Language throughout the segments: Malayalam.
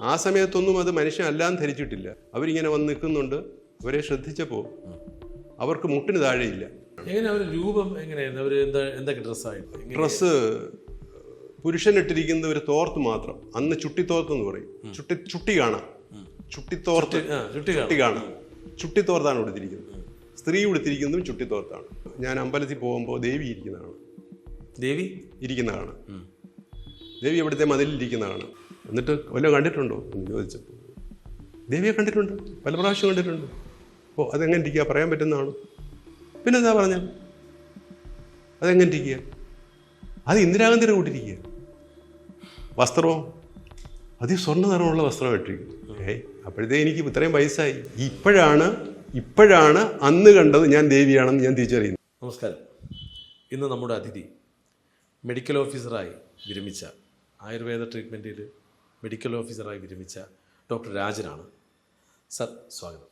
ആ സമയത്തൊന്നും അത് മനുഷ്യൻ അല്ലാന്ന് ധരിച്ചിട്ടില്ല. അവരിങ്ങനെ വന്ന് നിൽക്കുന്നുണ്ട്. അവരെ ശ്രദ്ധിച്ചപ്പോൾ അവർക്ക് മുട്ടിന് താഴെയില്ല. എങ്ങനെ അവർ രൂപം എങ്ങനെയായിരുന്നു? അവർ എന്താ എന്തൊക്കെ ഡ്രസ്സായിട്ട് ഡ്രസ്സ് പുരുഷൻ ഇട്ടിരിക്കുന്ന ഒരു തോർത്ത് മാത്രം. അന്ന് ചുട്ടിത്തോർത്ത് എന്ന് പറയും. ചുട്ടി ചുട്ടി കാണാം ചുട്ടിത്തോർത്ത് ചുട്ടി ചുട്ടി കാണാം ചുട്ടിത്തോർത്താണ് ഉടുത്തിരിക്കുന്നത് സ്ത്രീ ഉടുത്തിരിക്കുന്നതും ചുട്ടിത്തോർത്താണ്. ഞാൻ അമ്പലത്തിൽ പോകുമ്പോൾ ദേവി ഇരിക്കുന്നതാണ്. ദേവി? ഇരിക്കുന്നതാണ്. ദേവി ഇവിടുത്തെ മതിലിൽ ഇരിക്കുന്നതാണ്. എന്നിട്ട് വല്ലതും കണ്ടിട്ടുണ്ടോ? എന്ന് ചോദിച്ചപ്പോൾ ദേവിയെ കണ്ടിട്ടുണ്ട് പല പ്രാവശ്യം കണ്ടിട്ടുണ്ട്. ഓ അതെങ്ങനെ ഇരിക്കുക? പറയാൻ പറ്റുന്നതാണ്. പിന്നെ എന്താ പറഞ്ഞത്? അതെങ്ങനെ ഇരിക്കുക? അത് ഇന്ദിരാഗാന്ധിയുടെ കൂട്ടിരിക്കുക വസ്ത്രമോ അതി സ്വർണ നിറമുള്ള വസ്ത്രം ഇട്ടിരിക്കും ഏ അപ്പോഴത്തേ എനിക്ക് ഇത്രയും വയസ്സായി. ഇപ്പോഴാണ് ഇപ്പോഴാണ് അന്ന് കണ്ടത് ഞാൻ ദേവിയാണെന്ന് ഞാൻ തിരിച്ചറിയുന്നത്. നമസ്കാരം. ഇന്ന് നമ്മുടെ അതിഥി മെഡിക്കൽ ഓഫീസറായി വിരമിച്ച ആയുർവേദ ട്രീറ്റ്മെന്റിൽ മെഡിക്കൽ ഓഫീസറായി വിരമിച്ച ഡോക്ടർ രാജനാണ്. സർ സ്വാഗതം.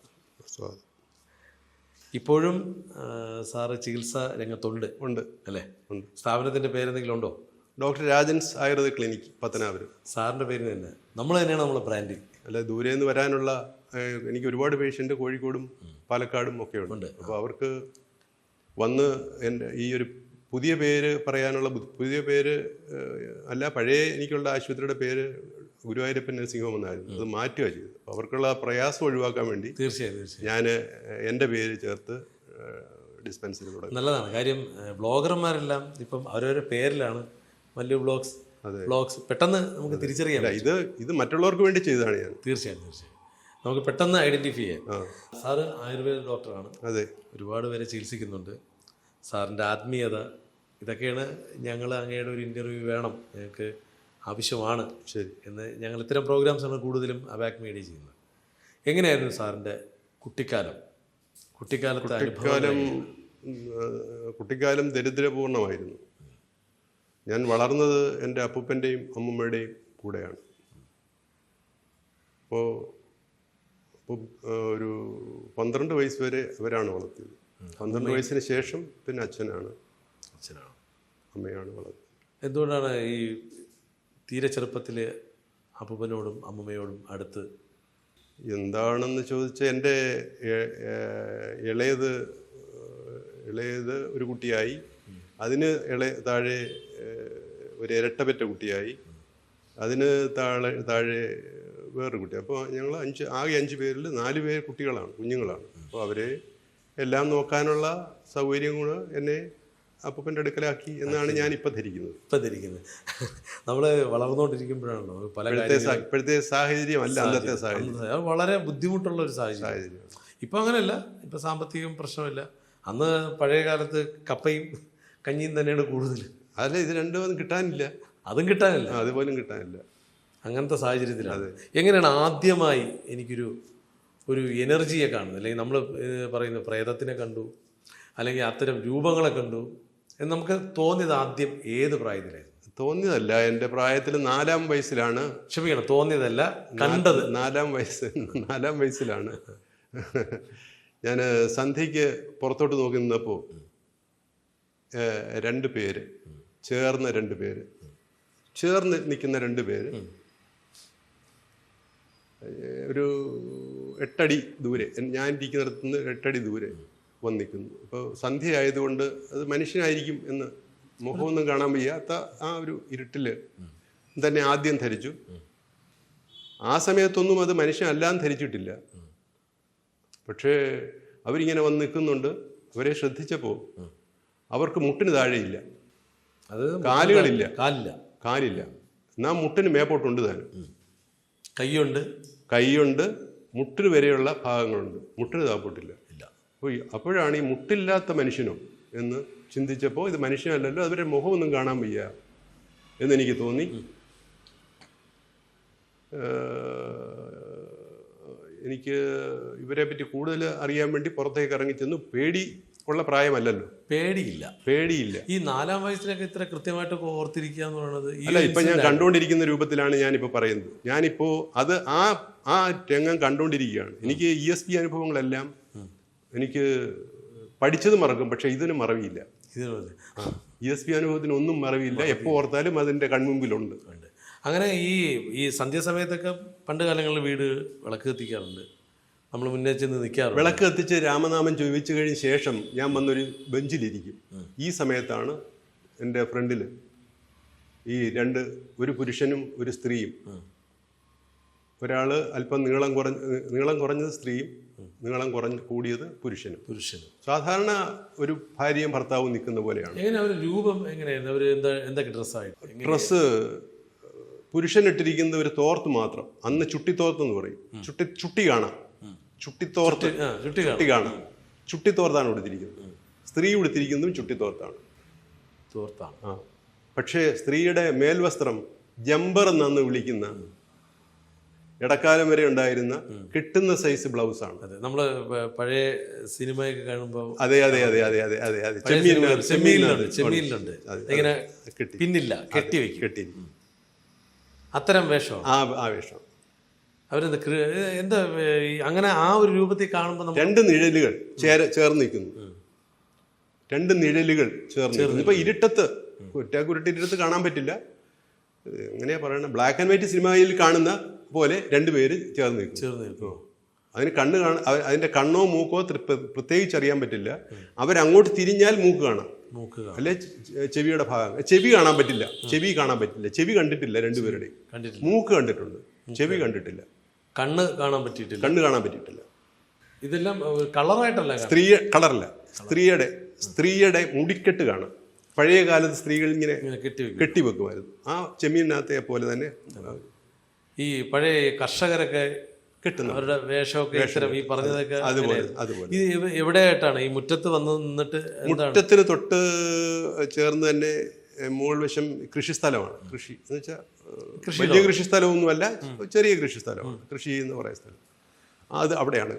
ഇപ്പോഴും ആ, സാറ് ചികിത്സാ രംഗത്തുണ്ട്. ഉണ്ട്. അല്ലേ? ഉണ്ട്. സ്ഥാപനത്തിന്റെ പേരെന്തെങ്കിലും ഉണ്ടോ? Doctor Rajan's Ayurveda clinic Pathanapuram. സാറിന്റെ പേര് തന്നെ. നമ്മൾ തന്നെയാണ് നമ്മളെ ബ്രാൻഡിങ് അല്ല ദൂരെ നിന്ന് വരാനുള്ള എനിക്ക് ഒരുപാട് പേഷ്യന്റ് കോഴിക്കോടും പാലക്കാടും ഒക്കെ ഉണ്ട്. അപ്പോൾ അവർക്ക് വന്ന് എന്റെ ഈ ഒരു പുതിയ പേര് പറയാനുള്ള പുതിയ പേര് അല്ല പഴയ എനിക്കുള്ള ആശുപത്രിയുടെ പേര് ഗുരുവായൂരപ്പൻ നഴ്സിംഗ് ഹോം എന്നായിരുന്നു അത് മാറ്റുക ചെയ്തു അവർക്കുള്ള പ്രയാസം ഒഴിവാക്കാൻ വേണ്ടി തീർച്ചയായും തീർച്ചയായും. ഞാൻ എന്റെ പേര് ചേർത്ത് ഡിസ്പെൻസറി തുടങ്ങി. നല്ലതാണ്. കാര്യം ബ്ലോഗർമാരെല്ലാം ഇപ്പം അവരവരുടെ പേരിലാണ് വലിയ ബ്ലോഗ്സ് ബ്ലോഗ്സ് പെട്ടെന്ന് നമുക്ക് തിരിച്ചറിയാം ഇത് ഇത് മറ്റുള്ളവർക്ക് വേണ്ടി ചെയ്തതാണ് ഞാൻ. തീർച്ചയായും തീർച്ചയായും. നമുക്ക് പെട്ടെന്ന് ഐഡന്റിഫൈ ചെയ്യാം. ആ. സാറ് ആയുർവേദ ഡോക്ടറാണ്. അതെ. ഒരുപാട് പേരെ ചികിത്സിക്കുന്നുണ്ട്. സാറിന്റെ ആത്മീയത ഇതൊക്കെയാണ് ഞങ്ങൾ അങ്ങയുടെ ഒരു ഇന്റർവ്യൂ വേണം. ഞങ്ങൾക്ക് ആവശ്യമാണ് ശരി. എന്ന് ഞങ്ങൾ ഇത്തരം പ്രോഗ്രാംസാണ് കൂടുതലും അബാക് മീഡിയ ചെയ്യുന്നത്. എങ്ങനെയായിരുന്നു സാറിന്റെ കുട്ടിക്കാലം? കുട്ടിക്കാലത്തെ അനുഭവം കുട്ടിക്കാലം കുട്ടിക്കാലം ദരിദ്രപൂർണമായിരുന്നു. ഞാൻ വളർന്നത് എന്റെ അപ്പൂപ്പന്റെയും അമ്മൂമ്മയുടെയും കൂടെയാണ്. അപ്പോൾ ഒരു പന്ത്രണ്ട് വയസ്സ് വരെ അവരാണ് വളർത്തിയത്. പന്ത്രണ്ട് വയസ്സിന് ശേഷം പിന്നെ അച്ഛനാണ്. അച്ഛനാണ്. അമ്മയാണ് വളർത്തിയത്. എന്തുകൊണ്ടാണ് ഈ തീരെ ചെറുപ്പത്തിൽ അപ്പൂപ്പനോടും അമ്മമ്മയോടും അടുത്ത് എന്താണെന്ന് ചോദിച്ചാൽ എന്റെ ഇളയത് ഇളയത് ഒരു കുട്ടിയായി. അതിന് ഇളയ താഴെ ഒരു ഇരട്ടപ്പറ്റ കുട്ടിയായി. അതിന് താഴെ താഴെ വേറൊരു കുട്ടി. അപ്പോൾ ഞങ്ങൾ അഞ്ച് ആകെ അഞ്ച് പേരിൽ നാല് പേര് കുട്ടികളാണ് കുഞ്ഞുങ്ങളാണ്. അപ്പോൾ അവരെ എല്ലാം നോക്കാനുള്ള സൗകര്യം കൂടെ എന്നെ അപ്പൂപ്പന്റെ അടുക്കലാക്കി എന്നാണ് ഞാൻ ഇപ്പം ധരിക്കുന്നത്. ഇപ്പം ധരിക്കുന്നത്. നമ്മൾ വളർന്നുകൊണ്ടിരിക്കുമ്പോഴാണല്ലോ പല ഇപ്പോഴത്തെ സാഹചര്യം. അല്ല അന്നത്തെ സാഹചര്യം. വളരെ ബുദ്ധിമുട്ടുള്ള ഒരു സാഹചര്യം. ഇപ്പം അങ്ങനെയല്ല. ഇപ്പം സാമ്പത്തികം പ്രശ്നമില്ല. അന്ന് പഴയ കാലത്ത് കപ്പയും കഞ്ഞിയും തന്നെയാണ് കൂടുതൽ. അല്ല ഇത് രണ്ടും കിട്ടാനില്ല. അതും കിട്ടാനില്ല. അതുപോലും കിട്ടാനില്ല. അങ്ങനത്തെ സാഹചര്യത്തിലാണ്. എങ്ങനെയാണ് ആദ്യമായി എനിക്കൊരു ഒരു എനർജിയെ കാണുന്നത്? അല്ലെങ്കിൽ നമ്മൾ പറയുന്ന പ്രേതത്തിനെ കണ്ടു അല്ലെങ്കിൽ അത്തരം രൂപങ്ങളെ കണ്ടു എന്ന് നമുക്ക് തോന്നിയത് ആദ്യം ഏത് പ്രായത്തിലായിരുന്നു? തോന്നിയതല്ല എന്റെ പ്രായത്തിൽ നാലാം വയസ്സിലാണ്. ക്ഷമിക്കണം തോന്നിയതല്ല കണ്ടത്. നാലാം വയസ്സ് നാലാം വയസ്സിലാണ്. ഞാൻ സന്ധ്യയ്ക്ക് പുറത്തോട്ട് നോക്കി നിന്നപ്പോൾ രണ്ട് പേര് ചേർന്ന രണ്ട് പേര് ചേർന്ന് നിൽക്കുന്ന രണ്ട് പേര് ഒരു എട്ടടി ദൂരെ ഞാൻ ഇരിക്കുന്നിടത്തുനിന്ന് എട്ടടി ദൂരെ വന്ന് ഇപ്പോൾ അപ്പോൾ സന്ധ്യ ആയതുകൊണ്ട് അത് മനുഷ്യനായിരിക്കും എന്ന് മുഖമൊന്നും കാണാൻ വയ്യാത്ത ആ ഒരു ഇരുട്ടിൽ തന്നെ ആദ്യം ധരിച്ചു. ആ സമയത്തൊന്നും അത് മനുഷ്യനല്ലാന്ന് ധരിച്ചിട്ടില്ല. പക്ഷേ അവരിങ്ങനെ വന്ന് നിൽക്കുന്നുണ്ട്. അവരെ ശ്രദ്ധിച്ചപ്പോൾ അവർക്ക് മുട്ടിന് താഴെയില്ല. അത് കാലുകളില്ല. കാലില്ല. കാലില്ല. എന്നാ മുട്ടിന് മേപ്പോട്ടുണ്ട് താനും. കൈയുണ്ട്. കൈയുണ്ട്. മുട്ടിന് വരെയുള്ള ഭാഗങ്ങളുണ്ട്. മുട്ടിന് താപ്പോട്ടില്ല അപ്പോൾ അപ്പോഴാണ് ഈ മുട്ടില്ലാത്ത മനുഷ്യനോ എന്ന് ചിന്തിച്ചപ്പോൾ ഇത് മനുഷ്യനല്ലല്ലോ അവരുടെ മുഖമൊന്നും കാണാൻ വയ്യ എന്നെനിക്ക് തോന്നി. എനിക്ക് ഇവരെ പറ്റി കൂടുതൽ അറിയാൻ വേണ്ടി പുറത്തേക്ക് ഇറങ്ങി ചെന്നു. പേടി ഉള്ള പ്രായമല്ലല്ലോ. പേടിയില്ല. പേടിയില്ല. ഈ നാലാം വയസ്സിലൊക്കെ ഇത്ര കൃത്യമായിട്ടൊക്കെ ഓർത്തിരിക്കുക എന്ന് പറയുന്നത് അല്ല ഇപ്പൊ ഞാൻ കണ്ടുകൊണ്ടിരിക്കുന്ന രൂപത്തിലാണ് ഞാനിപ്പോ പറയുന്നത്. ഞാനിപ്പോ അത് ആ ആ രംഗം കണ്ടുകൊണ്ടിരിക്കുകയാണ്. എനിക്ക് ഇ എസ് പി അനുഭവങ്ങളെല്ലാം എനിക്ക് പഠിച്ചത് മറക്കും പക്ഷേ ഇതിന് മറവിയില്ല. ഇതിനുള്ളത് ഇ എസ് പി അനുഭവത്തിന് ഒന്നും മറവിയില്ല. എപ്പോൾ ഓർത്താലും അതിന്റെ കൺമുമ്പിലുണ്ട്. അങ്ങനെ ഈ ഈ സന്ധ്യാസമയത്തൊക്കെ പണ്ട് കാലങ്ങളിൽ വീട് വിളക്ക് കത്തിക്കാറുണ്ട്. നമ്മൾ മുന്നേ ചെന്ന് നിൽക്കാറ് വിളക്ക് കത്തിച്ച് രാമനാമം ചോദിച്ചു കഴിഞ്ഞ ശേഷം ഞാൻ വന്നൊരു ബെഞ്ചിലിരിക്കും. ഈ സമയത്താണ് എന്റെ ഫ്രണ്ടിൽ ഈ രണ്ട് ഒരു പുരുഷനും ഒരു സ്ത്രീയും ഒരാൾ അല്പം നീളം കുറഞ്ഞ നീളം കുറഞ്ഞത് സ്ത്രീയും നീളം കുറഞ്ഞ് കൂടിയത് പുരുഷനും. പുരുഷനും. സാധാരണ ഒരു ഭാര്യയും ഭർത്താവും നിൽക്കുന്ന പോലെയാണ്. എങ്ങനെ അവർ രൂപം എങ്ങനെയായിരുന്നു? അവർ എന്താ എന്തൊക്കെ ഡ്രസ്സായിട്ട് ഡ്രസ്സ് പുരുഷൻ ഇട്ടിരിക്കുന്ന ഒരു തോർത്ത് മാത്രം അന്ന് ചുട്ടിത്തോർത്ത് എന്ന് പറയും ചുട്ടി ചുട്ടി കാണാം. ചുട്ടിത്തോർത്ത് ആ ചുട്ടി കാണും. ചുട്ടി കാണാം. ചുട്ടിത്തോർത്താണ് ഉടുത്തിരിക്കുന്നത്. സ്ത്രീ ഉടുത്തിരിക്കുന്നതും ചുട്ടിത്തോർത്താണ്. തോർത്താണ്. ആ. പക്ഷേ സ്ത്രീയുടെ മേൽവസ്ത്രം ജമ്പർ എന്നാണ് വിളിക്കുന്ന ഇടക്കാലം വരെ ഉണ്ടായിരുന്ന കിട്ടുന്ന സൈസ് ബ്ലൗസ് ആണ്. അതെ നമ്മൾ പഴയ സിനിമയൊക്കെ കാണുമ്പോൾ അതെ അതെ അതെ അതെ അതെ അതെ അതെ. ചെമ്മീനിലുണ്ട് ചെമ്മീനിലുണ്ട്. ഇങ്ങനെ കിട്ടി. പിന്നില്ല കെട്ടി വെക്കും. കെട്ടി. അത്തരം വേഷം ആ ആ വേഷം. അവരെന്ത് എന്താ അങ്ങനെ ആ ഒരു രൂപത്തിൽ കാണുമ്പോൾ രണ്ട് നിഴലുകൾ ചേര ചേർന്ന് നിൽക്കുന്നു രണ്ട് നിഴലുകൾ ചേർന്ന് ഇപ്പൊ ഇരുട്ടത്ത് കുറ്റാക്കുരുട്ടി ഇരുട്ടത്ത് കാണാൻ പറ്റില്ല. എങ്ങനെയാ പറയണത് ബ്ലാക്ക് ആൻഡ് വൈറ്റ് സിനിമയിൽ കാണുന്ന പോലെ രണ്ടുപേര് ചേർന്ന് നിൽക്കും ചേർന്ന് നിൽക്കും അതിന് കണ്ണ് കാണാൻ അതിന്റെ കണ്ണോ മൂക്കോ പ്രത്യേകിച്ച് അറിയാൻ പറ്റില്ല. അവരങ്ങോട്ട് തിരിഞ്ഞാൽ മൂക്ക് കാണാം. മൂക്ക് അല്ലെ ചെവിയുടെ ഭാഗം. ചെവി കാണാൻ പറ്റില്ല. ചെവി കാണാൻ പറ്റില്ല. ചെവി കണ്ടിട്ടില്ല രണ്ടുപേരുടെയും മൂക്ക് കണ്ടിട്ടുണ്ട്. ചെവി കണ്ടിട്ടില്ല. കണ്ണ് കാണാൻ പറ്റിയിട്ടില്ല. കണ്ണ് കാണാൻ പറ്റിയിട്ടില്ല. ഇതെല്ലാം കളറായിട്ടല്ല. സ്ത്രീ കളറല്ല. സ്ത്രീയുടെ സ്ത്രീയുടെ മുടിക്കെട്ട് കാണാം. പഴയ കാലത്ത് സ്ത്രീകൾ ഇങ്ങനെ ഇങ്ങനെ കെട്ടി വെക്കുമായിരുന്നു കെട്ടിവെക്കുമായിരുന്നു. ആ ചെമ്മീനകത്തെ പോലെ തന്നെ ഈ പഴയ കർഷകരൊക്കെ കിട്ടുന്നു. അവരുടെ വേഷമൊക്കെ ഇത്തരം ഈ പറഞ്ഞതൊക്കെ അതുപോലെ അതുപോലെ. ഇത് എവിടെയായിട്ടാണ്? ഈ മുറ്റത്ത് വന്ന് നിന്നിട്ട് മുറ്റത്തിന് തൊട്ട് ചേർന്ന് തന്നെ മുകൾ വശം കൃഷിസ്ഥലമാണ് കൃഷി. എന്ന് വെച്ചാൽ വലിയ കൃഷിസ്ഥലമൊന്നുമല്ല ചെറിയ കൃഷിസ്ഥലമാണ്. കൃഷി എന്ന് പറയുന്ന സ്ഥലം. അത് അവിടെയാണ്.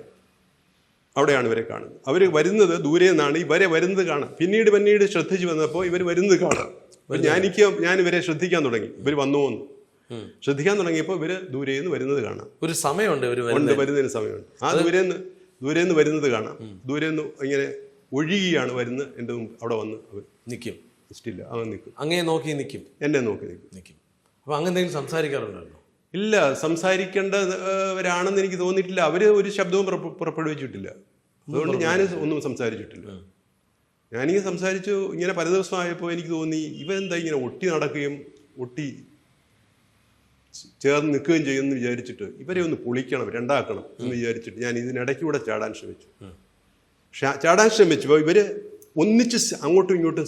അവിടെയാണ് ഇവരെ കാണുന്നത്. അവർ വരുന്നത് ദൂരെ നിന്നാണ്. ഇവരെ വരുന്നത് കാണാം. പിന്നീട് പിന്നീട് ശ്രദ്ധിച്ചു വന്നപ്പോൾ ഇവർ വരുന്നത് കാണാം. ഞാൻ ഞാനിക്ക് ഞാൻ ഇവരെ ശ്രദ്ധിക്കാൻ തുടങ്ങി. ഇവർ വന്നു വന്നു. ശ്രദ്ധിക്കാൻ തുടങ്ങിയപ്പോൾ ഇവർ ദൂരെ നിന്ന് വരുന്നത് കാണാം. ഒരു സമയമുണ്ട് ഉണ്ട് വരുന്നതിന് സമയമുണ്ട്. ആ ദൂരെ നിന്ന് ദൂരെ നിന്ന് വരുന്നത് കാണാം. ദൂരെ നിന്ന് ഇങ്ങനെ ഒഴുകിയാണ് വരുന്നത് എന്റെ അവിടെ വന്ന് അവർ നിൽക്കും ഇഷ്ടമില്ല അവൻ നിൽക്കും അങ്ങനെ നോക്കി നിൽക്കും എന്നെ നോക്കി നിൽക്കും നിൽക്കും അപ്പൊ അങ്ങനെ എന്തെങ്കിലും സംസാരിക്കാറുണ്ടല്ലോ ഇല്ല സംസാരിക്കേണ്ടവരാണെന്ന് എനിക്ക് തോന്നിയിട്ടില്ല. അവർ ഒരു ശബ്ദവും പുറപ്പെടുവിച്ചിട്ടില്ല. അതുകൊണ്ട് ഞാൻ ഒന്നും സംസാരിച്ചിട്ടില്ല. ഞാനിങ്ങനെ സംസാരിച്ചു ഇങ്ങനെ പല ദിവസമായപ്പോൾ എനിക്ക് തോന്നി ഇവരെന്താ ഇങ്ങനെ ഒട്ടി നടക്കുകയും ഒട്ടി ചേർന്ന് നിൽക്കുകയും ചെയ്യുമെന്ന് വിചാരിച്ചിട്ട് ഇവരെ ഒന്ന് പൊളിക്കണം രണ്ടാക്കണം എന്ന് വിചാരിച്ചിട്ട് ഞാൻ ഇതിനിടയ്ക്ക് കൂടെ ചാടാൻ ശ്രമിച്ചു. ചാടാൻ ശ്രമിച്ചപ്പോൾ ഇവർ ഒന്നിച്ച് അങ്ങോട്ടും ഇങ്ങോട്ടും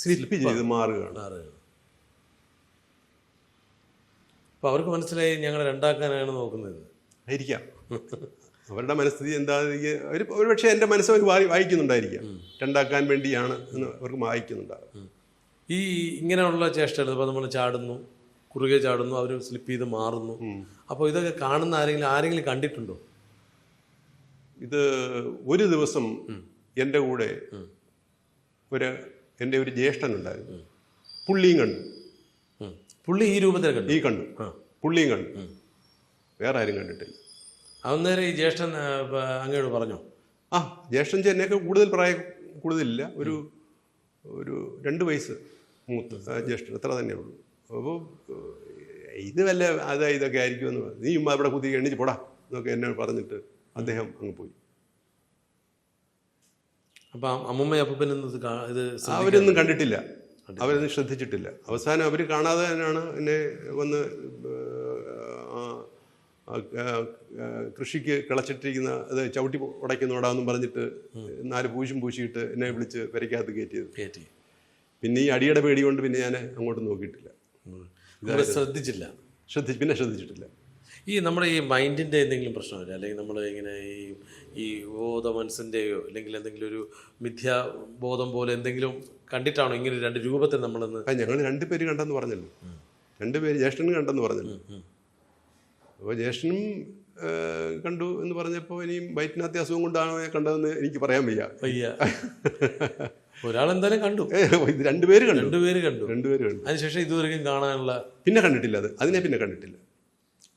സ്ലിപ്പ് ചെയ്ത് മാറുകയാണ്. അപ്പോൾ അപ്പൊ അവർക്ക് മനസ്സിലായി ഞങ്ങൾ രണ്ടാക്കാനാണ് നോക്കുന്നത്. ആയിരിക്കാം. അവരുടെ മനസ്ഥിതി എന്താ ഒരു പക്ഷേ എന്റെ മനസ്സ് അവർ വായി വായിക്കുന്നുണ്ടായിരിക്കാം. രണ്ടാക്കാൻ വേണ്ടിയാണ് എന്ന് അവർക്ക് വായിക്കുന്നുണ്ടാകും ഈ ഇങ്ങനെയുള്ള ചേഷ്ടകൾ ഇപ്പോൾ നമ്മൾ ചാടുന്നു കുറുകെ ചാടുന്നു അവർ സ്ലിപ്പ് ചെയ്ത് മാറുന്നു. അപ്പോൾ ഇതൊക്കെ കാണുന്ന ആരെങ്കിലും ആരെങ്കിലും കണ്ടിട്ടുണ്ടോ? ഇത് ഒരു ദിവസം എന്റെ കൂടെ ഒരു എന്റെ ഒരു ജ്യേഷ്ഠനുണ്ടായിരുന്നു പുള്ളിയും കണ്ടു. പുള്ളി ഈ രൂപത്തിൽ കണ്ടു? ഈ കണ്ടു. പുള്ളിയും കണ്ടു. വേറെ ആരും കണ്ടിട്ടില്ല. അന്നേരം ഈ ജ്യേഷ്ഠൻ അങ്ങോട്ട് പറഞ്ഞു അങ്ങയോട് പറഞ്ഞോ? ആ ജ്യേഷ്ഠൻ എന്നെയൊക്കെ കൂടുതൽ പ്രായം കൂടുതലില്ല. ഒരു ഒരു രണ്ട് വയസ്സ് മൂത്ത് ജ്യേഷ്ഠൻ. അത്ര തന്നെ ഉള്ളൂ. അപ്പോൾ ഇത് വല്ല അതാ ഇതൊക്കെ ആയിരിക്കുമെന്ന് പറഞ്ഞു. നീ ഉമ്മ ഇവിടെ കുത്തി എണ്ണിച്ച് പോടാ എന്നൊക്കെ എന്നെ പറഞ്ഞിട്ട് അദ്ദേഹം അങ്ങ് പോയി. അപ്പം അമ്മമ്മ അപ്പനൊന്നും ഇത് അവരൊന്നും കണ്ടിട്ടില്ല. അവരൊന്നും ശ്രദ്ധിച്ചിട്ടില്ല. അവസാനം അവർ കാണാതെ തന്നെയാണ് എന്നെ വന്ന് കൃഷിക്ക് കിളച്ചിട്ടിരിക്കുന്ന അത് ചവിട്ടി ഉടയ്ക്കുന്നോടാന്നും പറഞ്ഞിട്ട് നാല് പൂശും പൂശിയിട്ട് എന്നെ വിളിച്ച് പെരയ്ക്കകത്ത് കയറ്റിയത്. കയറ്റി. പിന്നെ ഈ അടിയുടെ പേടി കൊണ്ട് പിന്നെ ഞാൻ അങ്ങോട്ട് നോക്കിയിട്ടില്ല. നമ്മൾ ശ്രദ്ധിച്ചില്ല. ശ്രദ്ധിച്ച് പിന്നെ ശ്രദ്ധിച്ചിട്ടില്ല. ഈ നമ്മുടെ ഈ മൈൻഡിന്റെ എന്തെങ്കിലും പ്രശ്നമില്ല അല്ലെങ്കിൽ നമ്മൾ ഇങ്ങനെ ഈ ഈ ബോധ മനസ്സിന്റെയോ അല്ലെങ്കിൽ എന്തെങ്കിലും ഒരു മിഥ്യാബോധം പോലെ എന്തെങ്കിലും കണ്ടിട്ടാണോ ഇങ്ങനെ രണ്ട് രൂപത്തെ നമ്മളെന്ന് ഞങ്ങൾ രണ്ട് പേര് കണ്ടെന്ന് പറഞ്ഞല്ലോ. രണ്ട് പേര് ജ്യേഷ്ഠനും കണ്ടെന്ന് പറഞ്ഞല്ലോ. അപ്പോൾ ജ്യേഷ്ഠനും കണ്ടു എന്ന് പറഞ്ഞപ്പോൾ ഇനിയും വയറ്റിനകത്തെ അസുഖം കൊണ്ടാണോ കണ്ടതെന്ന് എനിക്ക് പറയാൻ വയ്യ. വയ്യ. ഒരാളെന്തായാലും കണ്ടു. ഇത് രണ്ടുപേര് കണ്ടു. രണ്ടുപേര് കണ്ടു. രണ്ടുപേര് കണ്ടു. അതിനുശേഷം ഇതുവരെയും കാണാനുള്ള പിന്നെ കണ്ടിട്ടില്ല അത്. അതിനെ പിന്നെ കണ്ടിട്ടില്ല.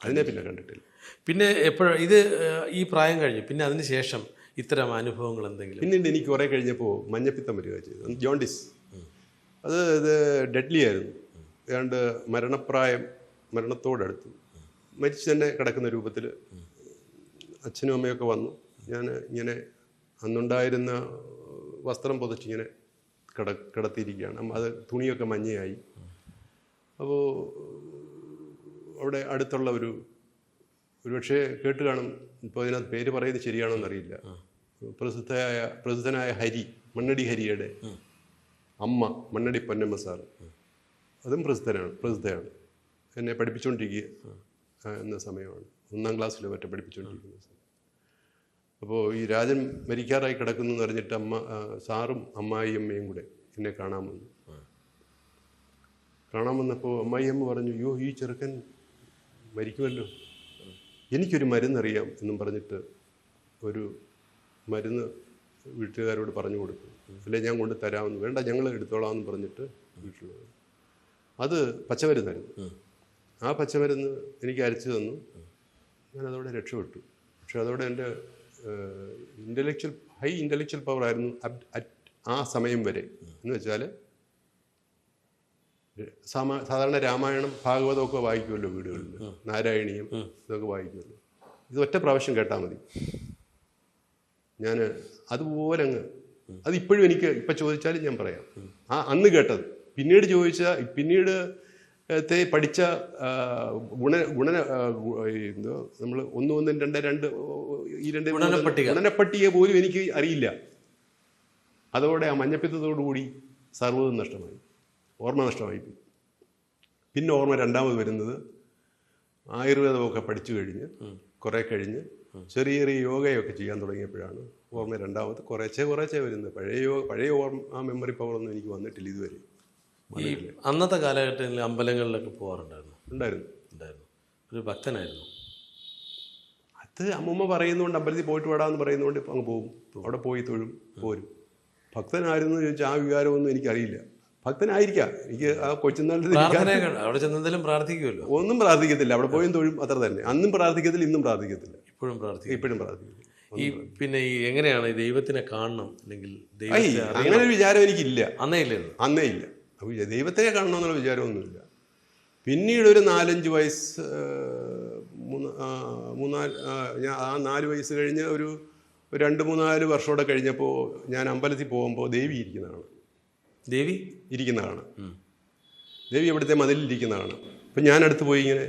അതിനെ പിന്നെ കണ്ടിട്ടില്ല. പിന്നെ എപ്പോഴും ഇത് ഈ പ്രായം കഴിഞ്ഞു. പിന്നെ അതിന് ശേഷം ഇത്തരം അനുഭവങ്ങൾ എന്തെങ്കിലും? പിന്നീട് എനിക്ക് കുറേ കഴിഞ്ഞപ്പോൾ മഞ്ഞപ്പിത്തം വരിക ചെയ്തു ജോണ്ടിസ്. അത് ഇത് ഡെഡ്ലി ആയിരുന്നു. ഏതാണ്ട് മരണപ്രായം മരണത്തോടടുത്തു. മരിച്ചു തന്നെ കിടക്കുന്ന രൂപത്തിൽ അച്ഛനും അമ്മയൊക്കെ വന്നു. ഞാൻ ഇങ്ങനെ അന്നുണ്ടായിരുന്ന വസ്ത്രം പുതച്ചിങ്ങനെ കിട കിടത്തിയിരിക്കുകയാണ്. അത് തുണിയൊക്കെ മഞ്ഞയായി. അപ്പോൾ അവിടെ അടുത്തുള്ള ഒരു ഒരുപക്ഷെ കേട്ട് കാണും. ഇപ്പോൾ ഇതിനകത്ത് പേര് പറയുന്നത് ശരിയാണോ എന്നറിയില്ല പ്രസിദ്ധയായ പ്രസിദ്ധനായ ഹരി മണ്ണടി ഹരിയുടെ അമ്മ മണ്ണടി പൊന്നമ്മ സാർ. അതും പ്രസിദ്ധനാണ് പ്രസിദ്ധയാണ്. എന്നെ പഠിപ്പിച്ചുകൊണ്ടിരിക്കുക എന്ന സമയമാണ്. ഒന്നാം ക്ലാസ്സിൽ മറ്റേ പഠിപ്പിച്ചുകൊണ്ടിരിക്കുന്ന സമയം അപ്പോൾ ഈ രാജൻ മരിക്കാറായി കിടക്കുന്നു എന്ന് അറിഞ്ഞിട്ട് അമ്മ സാറും അമ്മായി അമ്മയും കൂടെ എന്നെ കാണാൻ വന്നു. കാണാൻ വന്നപ്പോൾ അമ്മായിയമ്മ പറഞ്ഞു യോ ഈ ചെറുക്കൻ മരിക്കുമല്ലോ. എനിക്കൊരു മരുന്നറിയാം എന്നും പറഞ്ഞിട്ട് ഒരു മരുന്ന് വീട്ടുകാരോട് പറഞ്ഞു കൊടുത്തു. അല്ലെ ഞാൻ കൊണ്ട് തരാമെന്ന്. വേണ്ട ഞങ്ങൾ എടുത്തോളാമെന്ന് പറഞ്ഞിട്ട് വീട്ടിൽ. അത് പച്ചമരുന്നായിരുന്നു ആ പച്ചമരുന്ന് എനിക്ക് അരച്ചു തന്നു. ഞാൻ രക്ഷപ്പെട്ടു. പക്ഷെ അതോടെ എന്റെ ഇന്റലക്ച്വൽ ഹൈ ഇന്റലക്ച്വൽ പവർ ആയിരുന്നു ആ സമയം വരെ. എന്ന് വെച്ചാൽ സാമാ സാധാരണ രാമായണം ഭാഗവതമൊക്കെ വായിക്കുമല്ലോ വീടുകളിൽ നാരായണീയം ഇതൊക്കെ വായിക്കുമല്ലോ. ഇത് ഒറ്റ പ്രാവശ്യം കേട്ടാൽ മതി. ഞാൻ അതുപോലെ അങ്ങ് അത് ഇപ്പോഴും എനിക്ക് ഇപ്പം ചോദിച്ചാലും ഞാൻ പറയാം. ആ അന്ന് കേട്ടത്. പിന്നീട് ചോദിച്ചാൽ പിന്നീട് ത്തെ പഠിച്ച ഗുണ ഗുണ എന്തോ നമ്മൾ ഒന്ന് ഒന്ന് രണ്ട് രണ്ട് ഈ രണ്ട് ഗുണനപ്പട്ടിക. പോലും എനിക്ക് അറിയില്ല. അതോടെ ആ മഞ്ഞപ്പിത്തത്തോടുകൂടി സർവതും നഷ്ടമായി. ഓർമ്മ നഷ്ടമായി. പിന്നെ ഓർമ്മ രണ്ടാമത് വരുന്നത് ആയുർവേദമൊക്കെ പഠിച്ചു കഴിഞ്ഞ് കുറേ കഴിഞ്ഞ് ചെറിയ ചെറിയ യോഗയൊക്കെ ചെയ്യാൻ തുടങ്ങിയപ്പോഴാണ് ഓർമ്മ രണ്ടാമത് കുറേശ്ശേ കുറേശ്ശേ വരുന്നത്. പഴയ യോഗ പഴയ ഓർമ്മ ആ മെമ്മറി പവറൊന്നും എനിക്ക് വന്നിട്ടില്ല ഇതുവരെ. ഈ അന്നത്തെ കാലഘട്ടത്തിൽ അമ്പലങ്ങളിലൊക്കെ പോകാറുണ്ടായിരുന്നു ഉണ്ടായിരുന്നു. ഉണ്ടായിരുന്നു. ഒരു ഭക്തനായിരുന്നു. അത് അമ്മമ്മ പറയുന്നതുകൊണ്ട് അമ്പലത്തിൽ പോയിട്ട് വിടാമെന്ന് പറയുന്നതുകൊണ്ട് ഇപ്പം അങ്ങ് പോകും. അവിടെ പോയി തൊഴും പോരും. ഭക്തനായിരുന്നു ചോദിച്ചാൽ ആ വികാരമൊന്നും എനിക്കറിയില്ല. ഭക്തനായിരിക്കാം. എനിക്ക് ആ കൊച്ചുനാളിൽ. അവിടെ ചെന്നെന്തെങ്കിലും പ്രാർത്ഥിക്കുമല്ലോ? ഒന്നും പ്രാർത്ഥിക്കത്തില്ല. അവിടെ പോയും തൊഴും അത്ര തന്നെ. അന്നും പ്രാർത്ഥിക്കത്തില്ല ഇന്നും പ്രാർത്ഥിക്കത്തില്ല. ഇപ്പോഴും പ്രാർത്ഥിക്കും ഇപ്പോഴും പ്രാർത്ഥിക്കത്തില്ല ഈ പിന്നെ ഈ എങ്ങനെയാണ് ദൈവത്തിനെ കാണണം അല്ലെങ്കിൽ അങ്ങനെ ഒരു വിചാരം എനിക്കില്ല. അന്നേ ഇല്ലായിരുന്നു അന്നേ ഇല്ല. അപ്പോൾ ദൈവത്തെ കാണണമെന്നുള്ള വിചാരമൊന്നുമില്ല. പിന്നീട് ഒരു നാലഞ്ച് വയസ്സ് മൂന്ന് മൂന്നാൽ ഞാൻ ആ നാല് വയസ്സ് കഴിഞ്ഞ് ഒരു രണ്ട് മൂന്നാൽ വർഷമോടെ കഴിഞ്ഞപ്പോൾ ഞാൻ അമ്പലത്തിൽ പോകുമ്പോൾ ദേവി ഇരിക്കുന്നതാണ്. ദേവി ഇരിക്കുന്നതാണ്. ദേവി അവിടുത്തെ മതിലിരിക്കുന്നതാണ് അപ്പം ഞാൻ അടുത്ത് പോയി ഇങ്ങനെ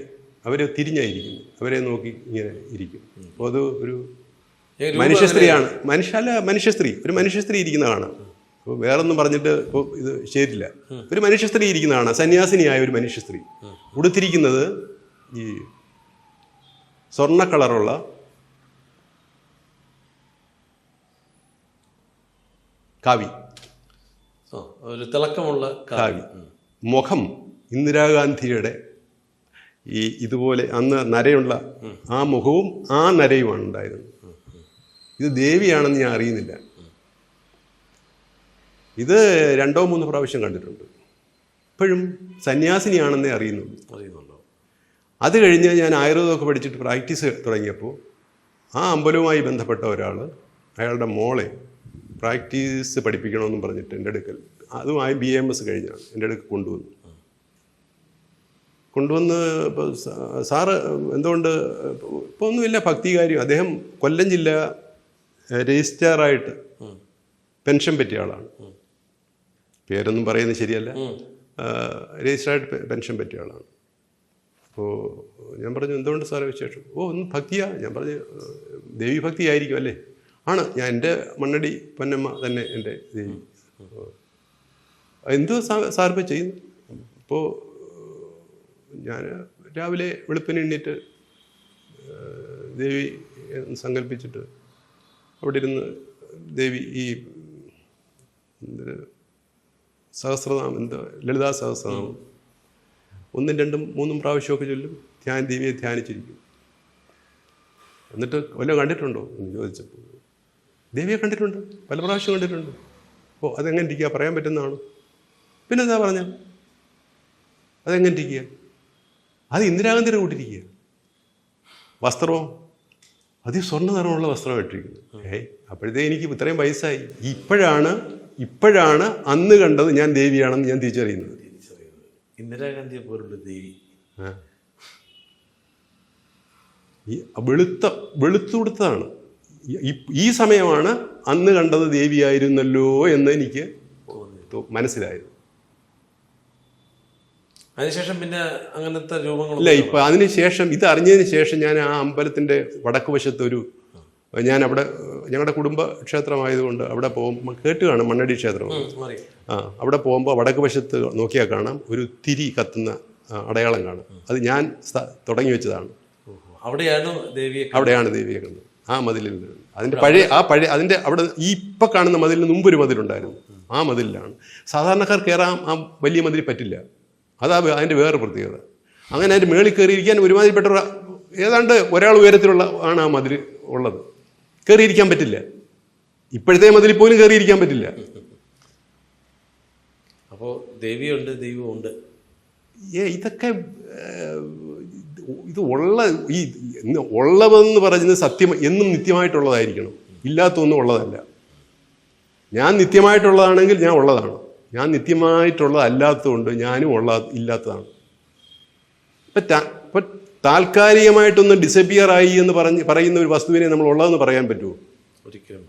അവരെ തിരിഞ്ഞായിരിക്കുന്നു അവരെ നോക്കി ഇങ്ങനെ ഇരിക്കും. അപ്പോൾ അത് ഒരു മനുഷ്യസ്ത്രീയാണ് മനുഷ്യ സ്ത്രീയാണ്. മനുഷ്യ അല്ല മനുഷ്യ സ്ത്രീ. ഒരു മനുഷ്യ സ്ത്രീ ഇരിക്കുന്നതാണ്. അപ്പോൾ വേറൊന്നും പറഞ്ഞിട്ട് ഇപ്പോൾ ഇത് ശരിയില്ല. ഒരു മനുഷ്യ സ്ത്രീ ഇരിക്കുന്നതാണ് സന്യാസിനിയായ ഒരു മനുഷ്യ സ്ത്രീ ഉടുത്തിരിക്കുന്നത് ഈ സ്വർണ കളറുള്ള കാവി. ഒരു തിളക്കമുള്ള കവി. കാവി. മുഖം ഇന്ദിരാഗാന്ധിയുടെ ഈ ഇതുപോലെ അന്ന് നരയുള്ള ആ മുഖവും ആ നരയുമാണ് ഉണ്ടായിരുന്നത്. ഇത് ദേവിയാണെന്ന് ഞാൻ അറിയുന്നില്ല. ഇത് രണ്ടോ മൂന്നോ പ്രാവശ്യം കണ്ടിട്ടുണ്ട്. ഇപ്പോഴും സന്യാസിനിയാണെന്നേ അറിയുന്നുള്ളൂ അറിയുന്നുണ്ടോ? അത് കഴിഞ്ഞ് ഞാൻ ആയുർവേദമൊക്കെ പഠിച്ചിട്ട് പ്രാക്ടീസ് തുടങ്ങിയപ്പോൾ ആ അമ്പലവുമായി ബന്ധപ്പെട്ട ഒരാൾ അയാളുടെ മോളെ പ്രാക്ടീസ് പഠിപ്പിക്കണമെന്നും പറഞ്ഞിട്ട് എന്റെ അടുക്കൽ അതുമായി ബി എം എസ് കഴിഞ്ഞാണ് എന്റെ അടുക്കൽ കൊണ്ടുവന്നു. കൊണ്ടുവന്ന് ഇപ്പോൾ സാറ് എന്തുകൊണ്ട് ഇപ്പോൾ ഒന്നുമില്ല ഭക്തി കാര്യം. അദ്ദേഹം കൊല്ലം ജില്ല രജിസ്ട്രാറായിട്ട് പെൻഷൻ പറ്റിയ ആളാണ്. പേരൊന്നും പറയുന്നത് ശരിയല്ല. രജിസ്റ്റേർഡ് പെൻഷൻ പറ്റിയ ആളാണ്. അപ്പോൾ ഞാൻ പറഞ്ഞു എന്തുകൊണ്ട് സാറേ വിശേഷം? ഓ ഒന്ന് ഭക്തിയാ. ഞാൻ പറഞ്ഞു "ഏഹ്, ദേവി ഭക്തി ആയിരിക്കും അല്ലേ? ആണ്. ഞാൻ എന്റെ മണ്ണടി പൊന്നമ്മ തന്നെ എന്റെ ദേവി. എന്തോ സാ- സാർ ഇപ്പോൾ ചെയ്യുന്നു അപ്പോൾ ഞാൻ രാവിലെ വെളുപ്പിന് എണ്ണീറ്റ് ദേവി സങ്കല്പിച്ചിട്ട് അവിടെ ഇരുന്ന് ദേവി ഈ സഹസ്രനാമം എന്താ ലളിതാ സഹസ്രനാമം. ഒന്നും രണ്ടും മൂന്നും പ്രാവശ്യമൊക്കെ ചൊല്ലും ധ്യാൻ ദേവിയെ ധ്യാനിച്ചിരിക്കും. എന്നിട്ട് വല്ലതും കണ്ടിട്ടുണ്ടോ? എന്ന് ചോദിച്ചപ്പോൾ ദേവിയെ കണ്ടിട്ടുണ്ട് പല പ്രാവശ്യം കണ്ടിട്ടുണ്ട്. അപ്പോൾ അതെങ്ങനെ ഇരിക്കുക? പറയാൻ പറ്റുന്നതാണ്? പിന്നെന്താ പറഞ്ഞ? അതെങ്ങനെ ഇരിക്കുക? അത് ഇന്ദിരാഗാന്ധിയുടെ കൂട്ടിരിക്കുക വസ്ത്രമോ അതി സ്വർണ നിറമുള്ള വസ്ത്രം ഇട്ടിരിക്കുന്നത് ഏയ് അപ്പോഴത്തേ എനിക്ക് ഇത്രയും വയസ്സായി. ഇപ്പോഴാണ് ഇപ്പോഴാണ് അന്ന് കണ്ടത് ഞാൻ ദേവിയാണെന്ന് ഞാൻ തിരിച്ചറിയുന്നത്. ഇന്ദിരാഗാന്ധിയെ പോലുള്ള ദേവി. ഈ വെളുത്ത വെളുത്തുടുത്തതാണ് ഈ- സമയമാണ് അന്ന് കണ്ടത് ദേവിയായിരുന്നല്ലോ എന്ന് എനിക്ക് മനസ്സിലായത്. അതിനുശേഷം പിന്നെ അങ്ങനത്തെ ഇല്ല രൂപങ്ങളൊന്നും ഇപ്പൊ അതിനുശേഷം ഇത് അറിഞ്ഞതിന് ശേഷം ഞാൻ ആ അമ്പലത്തിന്റെ വടക്കുവശത്ത് ഒരു ഞാൻ അവിടെ ഞങ്ങളുടെ കുടുംബ ക്ഷേത്രമായതുകൊണ്ട് അവിടെ പോകുമ്പോൾ കേട്ട് കാണാം മണ്ണടി ക്ഷേത്രം. ആ അവിടെ പോകുമ്പോൾ വടക്ക് വശത്ത് നോക്കിയാൽ കാണാം ഒരു തിരി കത്തുന്ന അടയാളം കാണാം. അത് ഞാൻ തുടങ്ങി വെച്ചതാണ്. അവിടെയാണ് ദേവിയെ. അവിടെയാണ് ദേവിയെ കണ്ടത്. ആ മതിലിൽ അതിന്റെ പഴയ ആ പഴയ അതിന്റെ അവിടെ ഈ ഇപ്പം കാണുന്ന മതിലിന് മുമ്പ് ഒരു മതിലുണ്ടായിരുന്നു. ആ മതിലിലാണ്. സാധാരണക്കാർ കയറാൻ ആ വലിയ മതിൽ പറ്റില്ല. അതാ അതിന്റെ വേറെ പ്രത്യേകത. അങ്ങനെ അതിന്റെ മേളിൽ കയറിയിരിക്കാൻ ഒരുമാതിരിപ്പെട്ട ഒരു- ഏതാണ്ട് ഒരാൾ ഉയരത്തിലുള്ള ആണ് ആ മതിൽ ഉള്ളത്. കയറിയിരിക്കാൻ പറ്റില്ല. ഇപ്പോഴത്തെ മതിലിൽ പോലും കയറിയിരിക്കാൻ പറ്റില്ല. അപ്പോൾ ദേവിയുണ്ട് ദൈവമുണ്ട് ഏ ഇതൊക്കെ ഇത് ഉള്ള ഈ ഉള്ളവെന്ന് പറയുന്നത് സത്യം എന്നും നിത്യമായിട്ടുള്ളതായിരിക്കണം. ഇല്ലാത്തൊന്നും ഉള്ളതല്ല. ഞാൻ നിത്യമായിട്ടുള്ളതാണെങ്കിൽ ഞാൻ ഉള്ളതാണ്. ഞാൻ നിത്യമായിട്ടുള്ളതല്ലാത്തതുകൊണ്ട് ഞാനും ഉള്ള ഇല്ലാത്തതാണ്. ഇപ്പം ഇപ്പം താൽക്കാലികമായിട്ടൊന്ന് ഡിസപ്പിയർ ആയി എന്ന് പറഞ്ഞ് പറയുന്ന ഒരു വസ്തുവിനെ നമ്മൾ ഉള്ളതെന്ന് പറയാൻ പറ്റുമോ? ഒരിക്കലും.